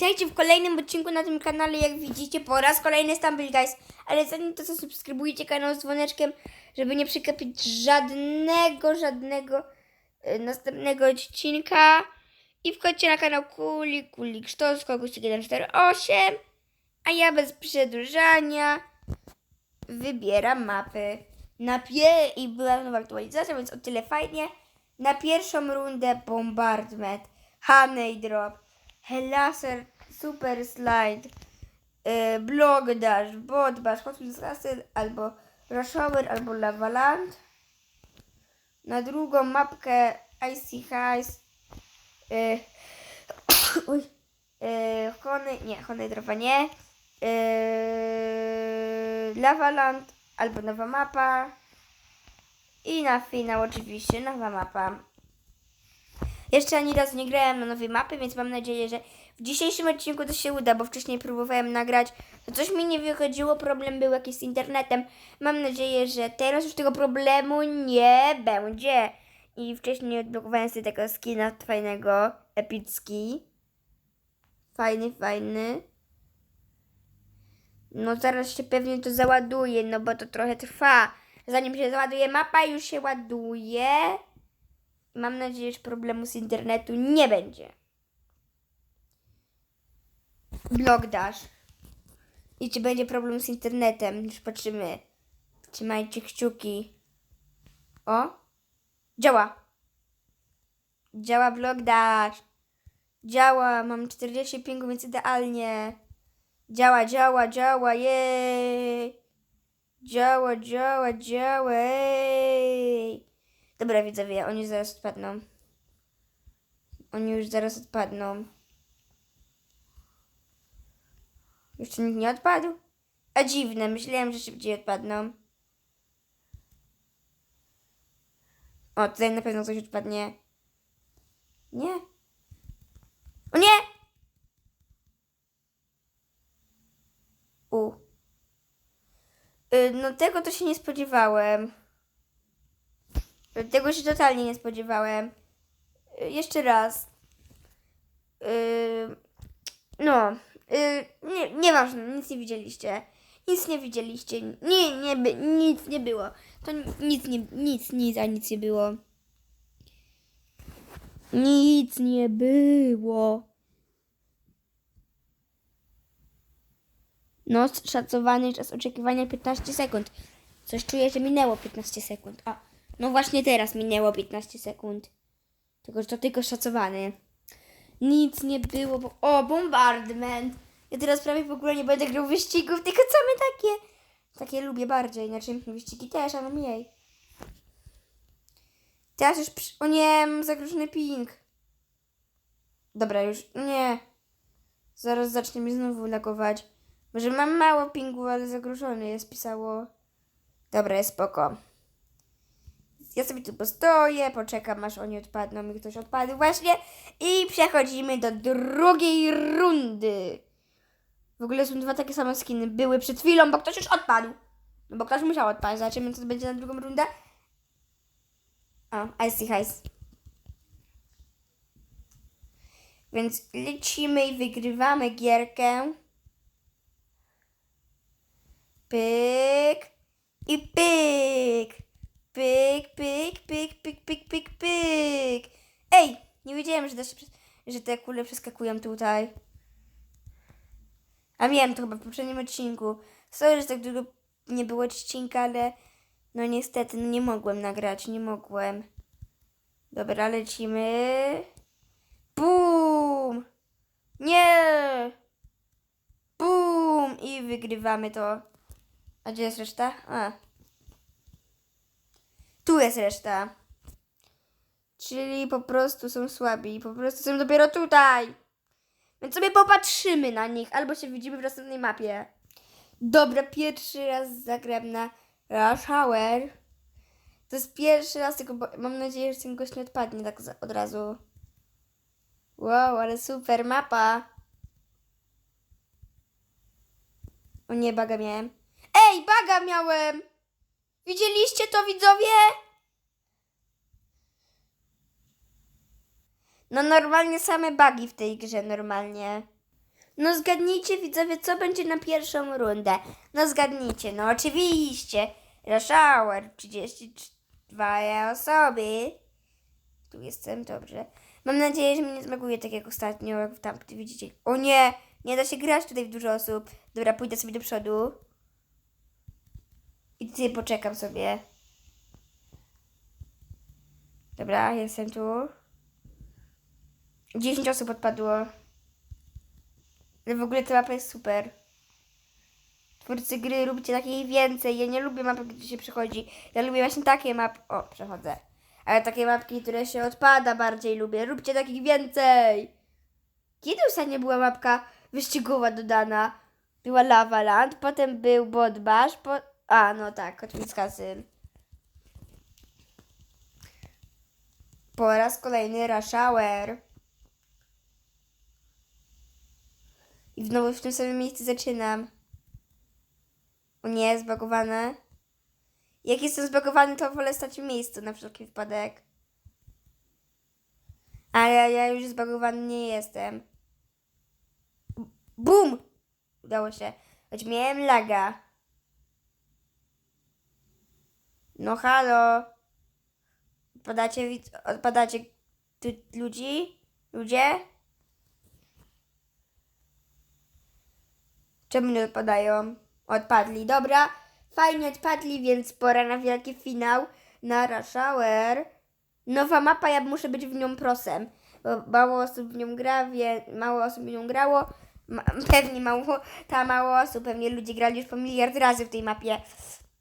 Witajcie w kolejnym odcinku na tym kanale, jak widzicie, po raz kolejny Stumble Guys. Ale zanim to, subskrybujcie kanał z dzwoneczkiem, żeby nie przegapić żadnego, żadnego e, następnego odcinka. I wchodźcie na kanał Kuli, Kuli Kształt, Koguś 148. A ja bez przedłużania wybieram mapy. Na pie i była nowa aktualizacja, więc o tyle fajnie. Na pierwszą rundę Bombardment, Honey Drop, Helaser, Super Slide, yy, Blog Dash, Bot Bash, Hot Wheels Castle, albo Rush Hour, albo Lavaland. Na drugą mapkę Icy Heist, yy, uj, yy, Honey, nie, Honey Dropa nie, yy, Lavaland, albo nowa mapa. I na finał oczywiście nowa mapa. Jeszcze ani razu nie grałem na nowej mapy, więc mam nadzieję, że w dzisiejszym odcinku to się uda, bo wcześniej próbowałem nagrać, to coś mi nie wychodziło, problem był jakiś z internetem. Mam nadzieję, że teraz już tego problemu nie będzie. I wcześniej odblokowałem sobie tego skina fajnego, epicki. Fajny, fajny. No zaraz się pewnie to załaduje, no bo to trochę trwa. Zanim się załaduje mapa, już się ładuje. Mam nadzieję, że problemu z internetu nie będzie. Blog dash. I czy będzie problem z internetem? Już patrzymy. Trzymajcie kciuki. O! Działa. Działa blog dash. Działa. Mam 40 pingu, więc idealnie. Działa, działa, działa. Jej. Działa, działa, działa. Ej. Dobra, widzowie, oni zaraz odpadną. Oni już zaraz odpadną. Jeszcze nikt nie odpadł? A dziwne, myślałem, że szybciej odpadną. O, tutaj na pewno coś odpadnie. Nie. O nie! U. Y, No tego to się nie spodziewałem. Tego się totalnie nie spodziewałem. Y, Jeszcze raz. Y, No. y, Nie, nieważne, nic nie widzieliście. Nic nie widzieliście. Nie, nie, by- nic nie było. To nic nie, nic, nic, a nic nie było. Nic nie było. No, szacowany czas oczekiwania 15 sekund. Coś czuję, że minęło 15 sekund. A, no właśnie teraz minęło 15 sekund. Tylko, że to tylko szacowany. Nic nie było, bo... O, bombardment! Ja teraz prawie w ogóle nie będę grał wyścigów, tylko same takie. Takie lubię bardziej, znaczy wyścigi też, ale mniej. Teraz już... Przy... O nie, mam zagrożony ping. Dobra, już... Nie. Zaraz zacznie mi znowu lagować. Może mam mało pingu, ale zagrożony jest, pisało. Dobra, jest spoko. Ja sobie tu postoję, poczekam aż oni odpadną i ktoś odpadł właśnie. I przechodzimy do drugiej rundy. W ogóle są dwa takie same skiny. Były przed chwilą, bo ktoś już odpadł. No bo ktoś musiał odpaść. Zobaczymy, co będzie na drugą rundę. O, Icy Heist. Więc lecimy i wygrywamy gierkę. Pyk i pyk. Pyk, pyk, pyk, pyk, pyk, pyk, pyk. Ej, nie wiedziałem, że, też, że te kule przeskakują tutaj. A miałem to chyba w poprzednim odcinku. Sorry, że tak długo nie było odcinka, ale no niestety no nie mogłem nagrać, nie mogłem. Dobra, lecimy. Bum! Nie! Bum! I wygrywamy to. A gdzie jest reszta? A. Tu jest reszta. Czyli po prostu są słabi. Po prostu są dopiero tutaj. Więc sobie popatrzymy na nich. Albo się widzimy w następnej mapie. Dobra, pierwszy raz zagram na Rush Hour. To jest pierwszy raz, tylko mam nadzieję, że ten gość nie odpadnie tak od razu. Wow, ale super mapa. O nie, baga miałem. Ej, baga miałem! Widzieliście to, widzowie? No normalnie same bugi w tej grze, normalnie. No zgadnijcie widzowie, co będzie na pierwszą rundę. No zgadnijcie, no oczywiście. Rush Hour, 32 osoby. Tu jestem, dobrze. Mam nadzieję, że mnie nie zmaguje tak jak ostatnio, jak tam, widzicie. O nie, nie da się grać tutaj w dużo osób. Dobra, pójdę sobie do przodu. I tutaj poczekam sobie. Dobra, jestem tu. 10 osób odpadło. Ale w ogóle ta mapa jest super. Twórcy gry, róbcie takiej więcej. Ja nie lubię mapy, gdzie się przechodzi. Ja lubię właśnie takie mapy. O, przechodzę. Ale takie mapki, które się odpada bardziej lubię. Róbcie takich więcej. Kiedy ostatnio była mapka wyścigowa dodana? Była Lava Land, potem był Bot Bash, po... A, no tak, Kotwicka syn. Po raz kolejny Rush Hour. I znowu w tym samym miejscu zaczynam. O nie, zbagowane. Jak jestem zbagowany, to wolę stać w miejscu na wszelki wypadek. Ale ja już zbagowany nie jestem. Bum! Udało się. Choć miałem laga. No halo. Odpadacie, odpadacie ludzi? Ludzie? Czemu nie odpadają? Odpadli, dobra. Fajnie odpadli, więc pora na wielki finał na Rush Hour. Nowa mapa, ja muszę być w nią prosem, bo mało osób w nią gra, wie, mało osób w nią grało. Ma, pewnie mało, ta mało osób, pewnie ludzie grali już po miliard razy w tej mapie.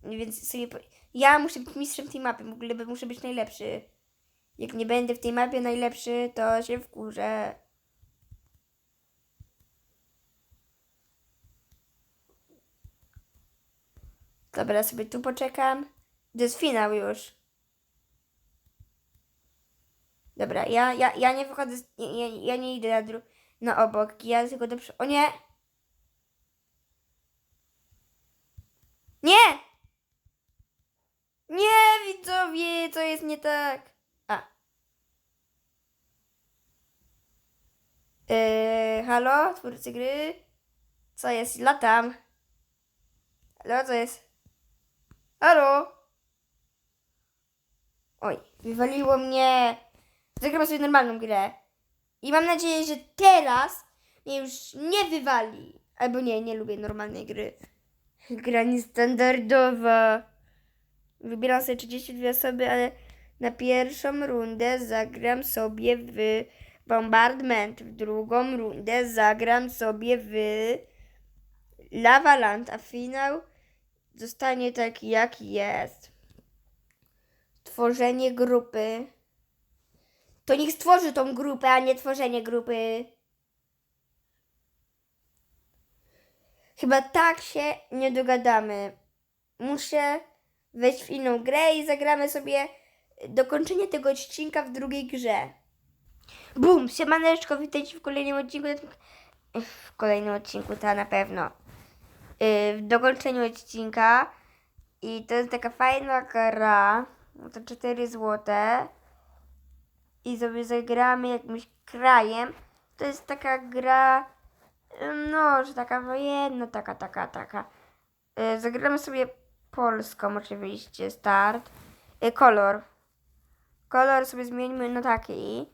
Więc sobie, ja muszę być mistrzem tej mapy, w ogóle muszę być najlepszy. Jak nie będę w tej mapie najlepszy, to się wkurzę. Dobra, sobie tu poczekam. To jest finał już. Dobra, ja, ja, ja nie wychodzę, z, ja, ja, nie idę na, dru- na obok, ja tylko do przodu. O nie! Nie! Nie, widzowie, co jest nie tak? A. Yy, halo, twórcy gry? Co jest? Latam. Halo, co jest? Halo? Oj, wywaliło mnie. Zagram sobie normalną grę. I mam nadzieję, że teraz mnie już nie wywali. Albo nie, nie lubię normalnej gry. Gra niestandardowa. Wybieram sobie 32 osoby, ale na pierwszą rundę zagram sobie w Bombardment. W drugą rundę zagram sobie w Lava Land, a finał zostanie taki, jak jest. Tworzenie grupy. To niech stworzy tą grupę, a nie tworzenie grupy. Chyba tak się nie dogadamy. Muszę wejść w inną grę i zagramy sobie dokończenie tego odcinka w drugiej grze. Bum! Siemaneczko, witajcie w kolejnym odcinku. W kolejnym odcinku, ta na pewno. Yy, w dokończeniu odcinka. I to jest taka fajna gra. No To 4 złote. I sobie zagramy jakimś krajem. To jest taka gra. No, że taka wojenna, taka, taka, taka. Yy, zagramy sobie polską oczywiście. Start. Yy, kolor. Kolor sobie zmieńmy na taki.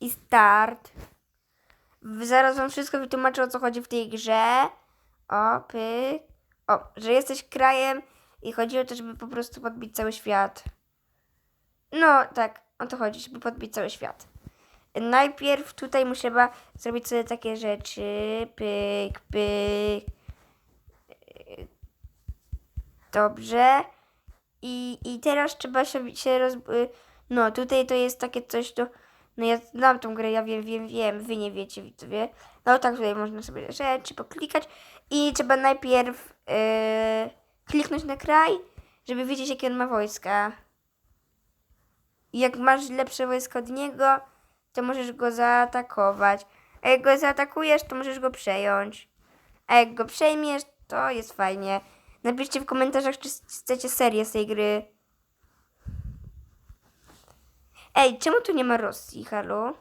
I start. Zaraz wam wszystko wytłumaczę o co chodzi w tej grze. O, pyk. O, że jesteś krajem i chodzi o to, żeby po prostu podbić cały świat. No, tak, o to chodzi, żeby podbić cały świat. Najpierw tutaj muszę zrobić sobie takie rzeczy. Pyk, pyk. Dobrze. I, i teraz trzeba się, się roz... y, No, tutaj to jest takie coś, to... No ja znam tą grę, ja wiem, wiem, wiem, wy nie wiecie, widzowie. No tak, tutaj można sobie rzeczy poklikać i trzeba najpierw yy, kliknąć na kraj, żeby wiedzieć, jakie on ma wojska. Jak masz lepsze wojsko od niego, to możesz go zaatakować. A jak go zaatakujesz, to możesz go przejąć. A jak go przejmiesz, to jest fajnie. Napiszcie w komentarzach, czy chcecie serię z tej gry. Ej, czemu tu nie ma Rosji, halo?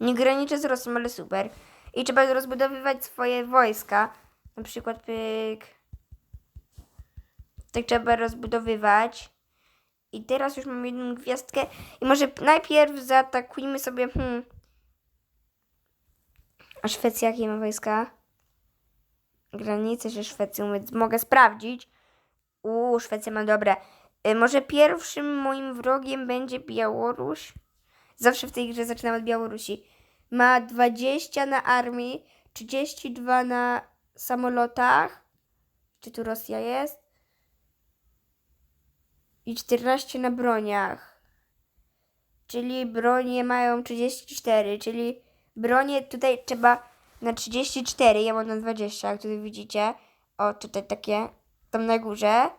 Nie graniczy z Rosją, ale super. I trzeba rozbudowywać swoje wojska. Na przykład pyk. Tak trzeba rozbudowywać. I teraz już mam jedną gwiazdkę. I może najpierw zaatakujmy sobie. Hmm. A Szwecja jakie ma wojska? Granice ze Szwecją, więc mogę sprawdzić. Uuu, Szwecja ma dobre. Y, może pierwszym moim wrogiem będzie Białoruś? Zawsze w tej grze zaczynam od Białorusi. Ma 20 na armii, 32 na samolotach. Czy tu Rosja jest? I 14 na broniach. Czyli bronie mają 34, czyli bronie tutaj trzeba na 34, ja mam na 20, jak tutaj widzicie. O, tutaj takie, tam na górze.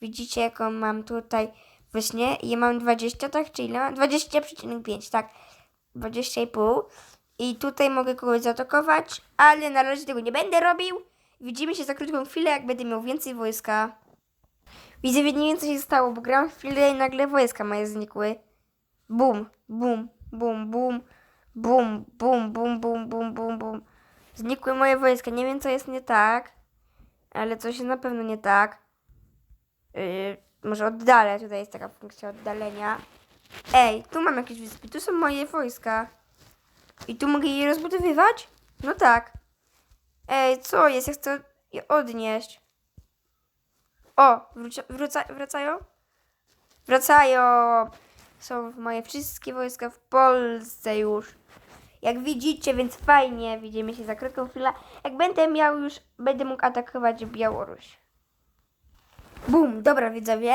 Widzicie, jaką mam tutaj właśnie. Ja mam 20, tak? Czy ile mam? 20,5, tak. 20,5. I tutaj mogę kogoś zaatakować, ale na razie tego nie będę robił. Widzimy się za krótką chwilę, jak będę miał więcej wojska. Widzę, nie wiem co się stało, bo gram chwilę i nagle wojska moje znikły. Bum, bum, bum, bum, bum, bum, bum, bum, bum, bum, bum. Znikły moje wojska. Nie wiem co jest nie tak, ale coś jest na pewno nie tak. Yy, może oddalę, tutaj jest taka funkcja oddalenia. Ej, tu mam jakieś wyspy, tu są moje wojska. I tu mogę je rozbudowywać? No tak. Ej, co jest? Ja chcę je odnieść. O, wróci, wróca, wracają? Wracają! Są moje wszystkie wojska w Polsce już. Jak widzicie, więc fajnie. Widzimy się za krótką chwilę. Jak będę miał już, będę mógł atakować Białoruś. Bum, dobra widzowie.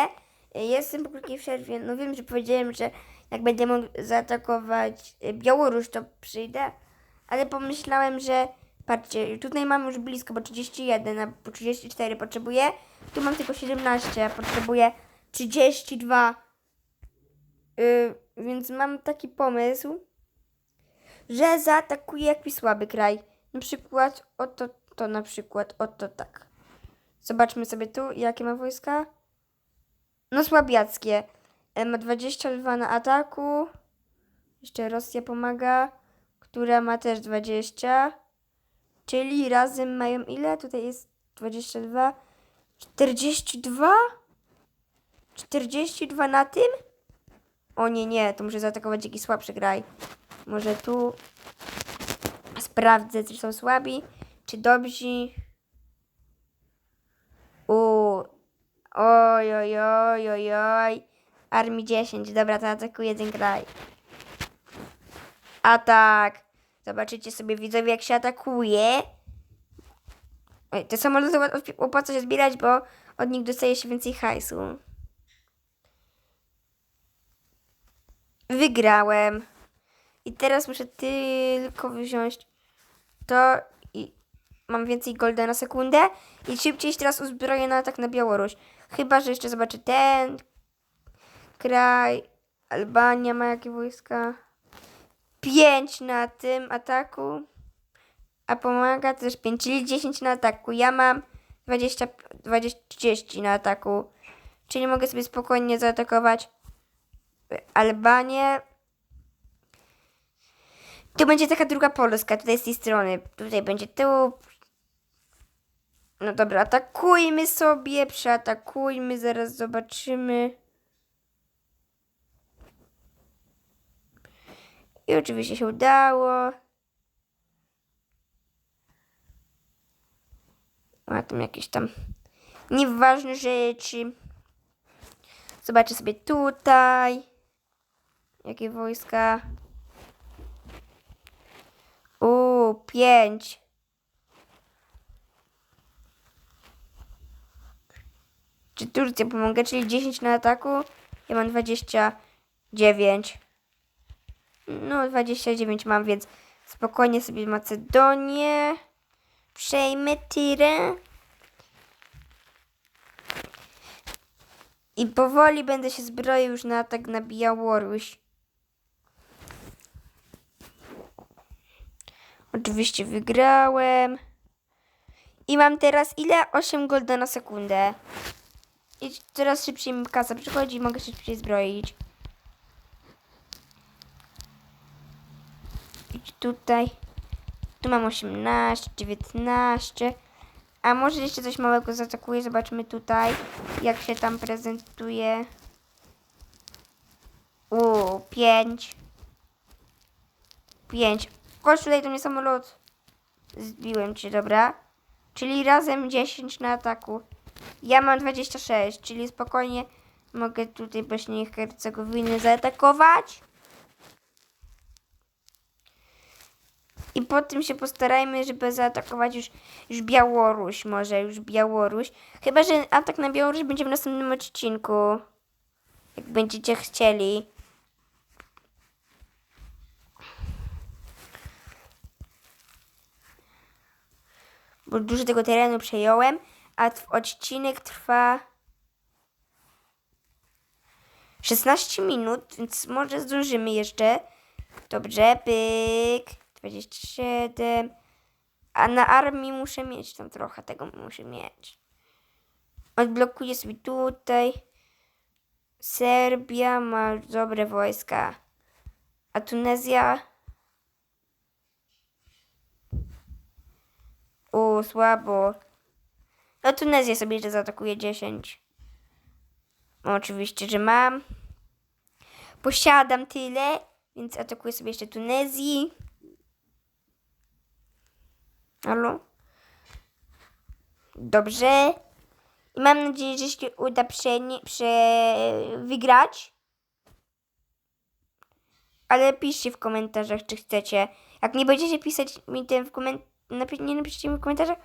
Jestem po krótkiej przerwie. No wiem, że powiedziałem, że jak będę mógł zaatakować y, Białoruś, to przyjdę. Ale pomyślałem, że patrzcie, tutaj mam już blisko, bo 31, a po 34 potrzebuję. Tu mam tylko 17, a potrzebuję 32. Yy, więc mam taki pomysł, że zaatakuję jakiś słaby kraj. Na przykład oto to na przykład oto tak. Zobaczmy sobie tu, jakie ma wojska. No słabiackie. E, Ma 22 na ataku. Jeszcze Rosja pomaga, która ma też 20. Czyli razem mają ile? Tutaj jest 22. 42? 42 na tym? O nie, nie, to muszę zaatakować jakiś słabszy kraj. Może tu sprawdzę, czy są słabi, czy dobrzy. U. Oj, oj, oj, oj, oj. Armii 10. Dobra, to atakuję ten kraj. Atak. Zobaczycie sobie widzowie, jak się atakuje. Te samoloty opłaca się zbierać, bo od nich dostaje się więcej hajsu. Wygrałem. I teraz muszę tylko wziąć to i mam więcej golda na sekundę i szybciej się teraz uzbroję na atak na Białoruś. Chyba, że jeszcze zobaczę ten kraj. Albania ma jakie wojska? 5 na tym ataku. A pomaga też 5, czyli 10 na ataku. Ja mam 20, 20 30 na ataku. Czyli mogę sobie spokojnie zaatakować Albanię. Tu będzie taka druga Polska, tutaj z tej strony. Tutaj będzie tu. No dobra, atakujmy sobie, przeatakujmy, zaraz zobaczymy. I oczywiście się udało. Ma tam jakieś tam nieważne rzeczy. Zobaczę sobie tutaj. Jakie wojska. U, pięć. Czy Turcja pomogę? Czyli 10 na ataku. Ja mam 29. No, 29 mam, więc spokojnie sobie Macedonię. Przejmę Tyrę. I powoli będę się zbroił już na atak na Białoruś. Oczywiście wygrałem. I mam teraz ile? 8 golda na sekundę. I coraz szybciej mi kasa przychodzi i mogę szybciej zbroić. kupić tutaj. Tu mam 18, 19. A może jeszcze coś małego zaatakuję. Zobaczmy tutaj, jak się tam prezentuje. U, 5. 5. Chodź tutaj do mnie samolot. Zbiłem cię, dobra. Czyli razem 10 na ataku. Ja mam 26, czyli spokojnie mogę tutaj Bośnię i Hercegowinę zaatakować. I po tym się postarajmy, żeby zaatakować już, już Białoruś, może już Białoruś. Chyba, że atak na Białoruś będzie w następnym odcinku. Jak będziecie chcieli. Bo dużo tego terenu przejąłem, a odcinek trwa 16 minut, więc może zdążymy jeszcze. Dobrze, pyk. 27. A na armii muszę mieć tam trochę tego muszę mieć. Odblokuję sobie tutaj. Serbia ma dobre wojska. A Tunezja. U, słabo. No Tunezję sobie jeszcze zaatakuje 10. No, oczywiście, że mam. Posiadam tyle, więc atakuję sobie jeszcze Tunezji. Halo? Dobrze. I mam nadzieję, że się uda prze, prze wygrać. Ale piszcie w komentarzach, czy chcecie. Jak nie będziecie pisać mi tym w komentarzach, napi- nie napiszecie mi w komentarzach,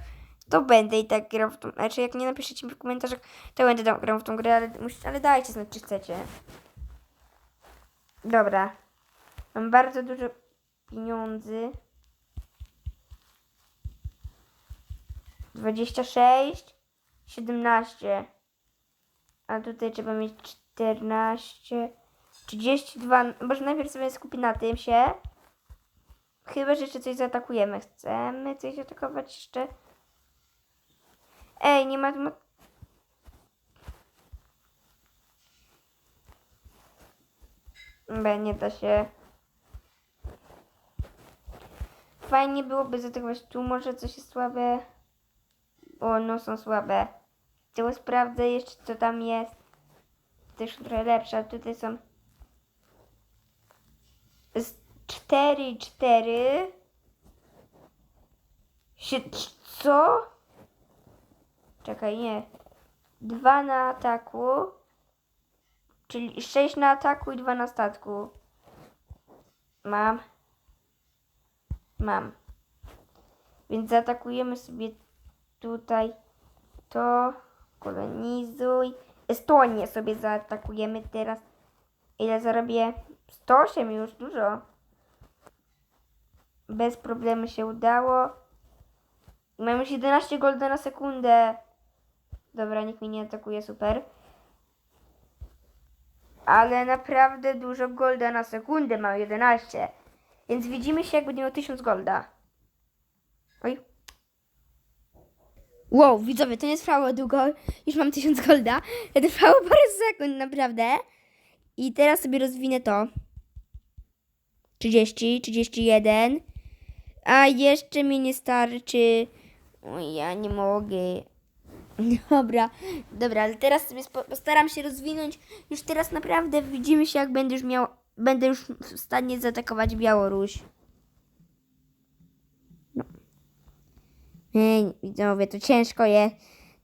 to będę i tak grał w tą... Znaczy, jak nie napiszecie mi w komentarzach, to będę tam grał w tą grę, ale, ale dajcie znać, czy chcecie. Dobra. Mam bardzo dużo pieniędzy. 26, 17. A tutaj trzeba mieć 14, 32. Może najpierw sobie skupię na tym się. Chyba, że jeszcze coś zaatakujemy. Chcemy coś atakować jeszcze? Ej, nie ma... ma... B, nie da się. Fajnie byłoby zaatakować tu, może coś jest słabe. O, no są słabe. Tylko sprawdzę jeszcze, co tam jest. Też trochę lepsze, ale tutaj są... Z 4, 4. Sie... Co? Czekaj, nie. 2 na ataku. Czyli 6 na ataku i 2 na statku. Mam. Mam. Więc zaatakujemy sobie tutaj to. Kolonizuj. Estonię sobie zaatakujemy teraz. Ile zarobię? 108 już, dużo. Bez problemu się udało. I Mam już 11 golda na sekundę. Dobra, nikt mnie nie atakuje, super. Ale naprawdę dużo golda na sekundę mam 11. Więc widzimy się, jak będzie miał 1000 golda. Oj. Wow, widzowie, to nie trwało długo. Już mam 1000 golda. To trwało parę sekund, naprawdę. I teraz sobie rozwinę to. 30, 31. A jeszcze mi nie starczy. O, ja nie mogę. Dobra, dobra, ale teraz sobie postaram się rozwinąć. Już teraz naprawdę widzimy się, jak będę już miał. Będę już w stanie zaatakować Białoruś. No. Ej, widzowie, to ciężko jest.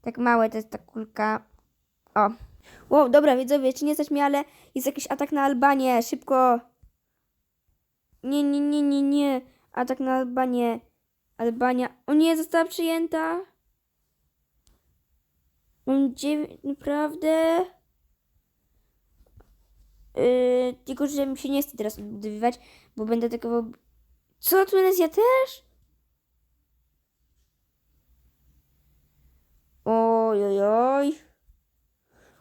Tak małe to jest ta kulka. O. Wow, dobra, widzowie, czy nie stać mnie, ale jest jakiś atak na Albanię. Szybko. Nie, nie, nie, nie, nie. Atak na Albanię. Albania. O nie, została przyjęta. Mam dziewięć, naprawdę? Yy, tylko, że mi się nie chce teraz odbudowywać, bo będę atakował... Co, Tunezja też? Oj, oj, oj.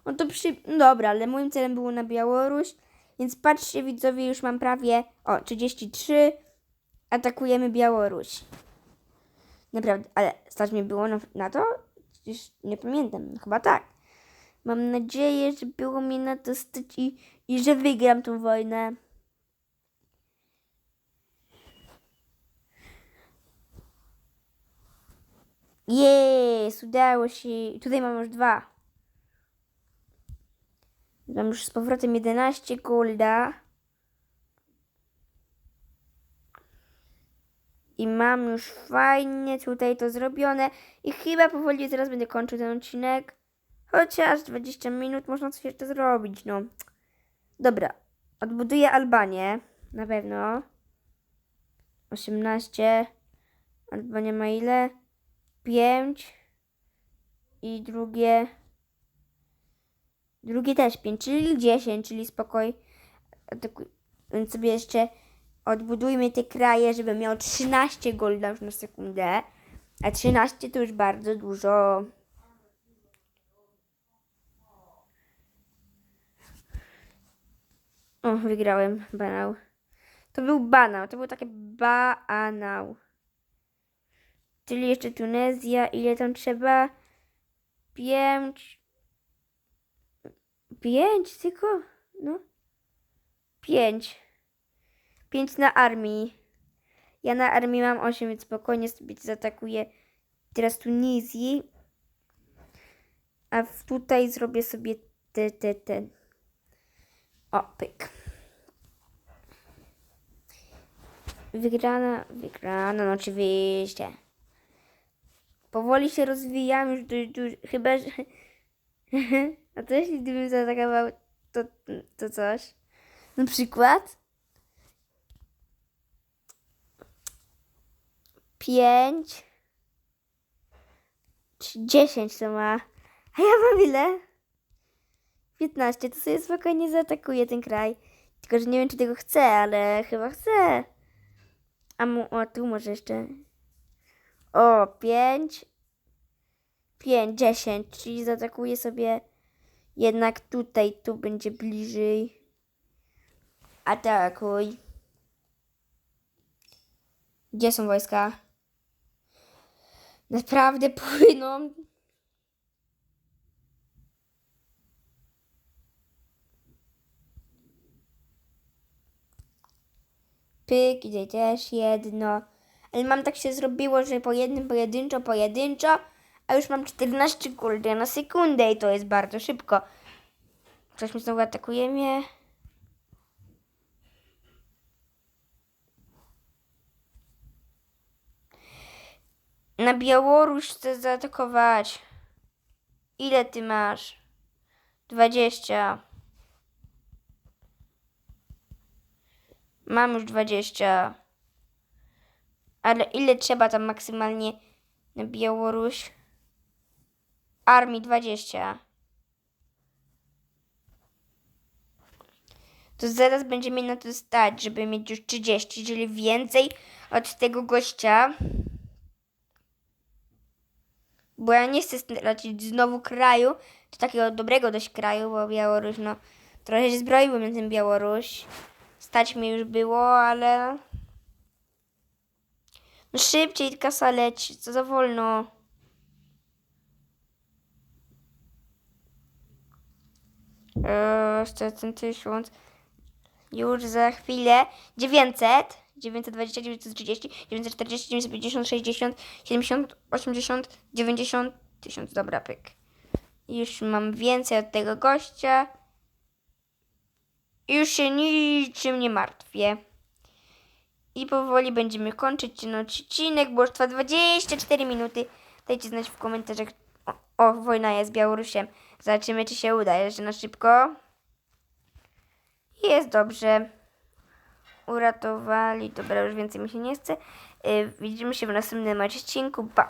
No to przy... No dobra, ale moim celem było na Białoruś, więc patrzcie widzowie, już mam prawie... O, 33 atakujemy Białoruś. Naprawdę, ale stać mnie było na, na to? Już nie pamiętam, chyba tak. Mam nadzieję, że było mi na to stać i, i że wygram tą wojnę. Jest, udało się. Tutaj mam już dwa. Mam już z powrotem 11 golda. I mam już fajnie tutaj to zrobione. I chyba powoli zaraz będę kończył ten odcinek. Chociaż 20 minut można coś jeszcze zrobić, no. Dobra. Odbuduję Albanię. Na pewno. 18. Albania ma ile? 5. I drugie. Drugie też 5, czyli 10, czyli spokoj. Więc sobie jeszcze odbudujmy te kraje, żeby miał 13 golda już na sekundę. A 13 to już bardzo dużo. O, wygrałem. Banał. To był banał. To był takie banał. Czyli jeszcze Tunezja. Ile tam trzeba? Pięć. Pięć tylko? No. Pięć. Pięć na armii. Ja na armii mam osiem, więc spokojnie sobie zaatakuję teraz Tunizji. A tutaj zrobię sobie te, te, te. O, pyk. Wygrana, wygrana, no oczywiście. Powoli się rozwijam już dość dużo, chyba, że... A co jeśli gdybym zaatakował to, to coś? Na przykład? Pięć. Dziesięć to ma. A ja mam ile? 15, to sobie spokojnie zaatakuję ten kraj. Tylko, że nie wiem, czy tego chcę, ale chyba chcę. A mu, o, tu może jeszcze. O, 5. 5, 10, czyli zaatakuję sobie jednak tutaj, tu będzie bliżej. Atakuj. Gdzie są wojska? Naprawdę płyną. Pyk, i tutaj też jedno. Ale mam tak się zrobiło, że po jednym pojedynczo, pojedynczo, a już mam 14 golda na sekundę i to jest bardzo szybko. Ktoś mi znowu atakuje mnie. Na Białoruś chcę zaatakować. Ile ty masz? 20. Mam już 20. Ale ile trzeba tam maksymalnie na Białoruś? Armii 20. To zaraz będzie mi na to stać, żeby mieć już 30, czyli więcej od tego gościa. Bo ja nie chcę stracić znowu kraju, to takiego dobrego dość kraju, bo Białoruś, no, trochę się zbroiłem na tym Białoruś. Stać mi już było, ale... No szybciej kasa leci, co za wolno. Eee, jeszcze ten tysiąc. Już za chwilę. 900, 920, 930, 940, 950, 60, 70, 80, 90, 1000. Dobra, pyk. Już mam więcej od tego gościa. Już się niczym nie martwię. I powoli będziemy kończyć ten odcinek, bo już trwa 24 minuty. Dajcie znać w komentarzach. O, o, wojna jest z Białorusiem. Zobaczymy, czy się uda. Jeszcze na szybko. Jest dobrze. Uratowali. Dobra, już więcej mi się nie chce. Yy, widzimy się w następnym odcinku. Pa!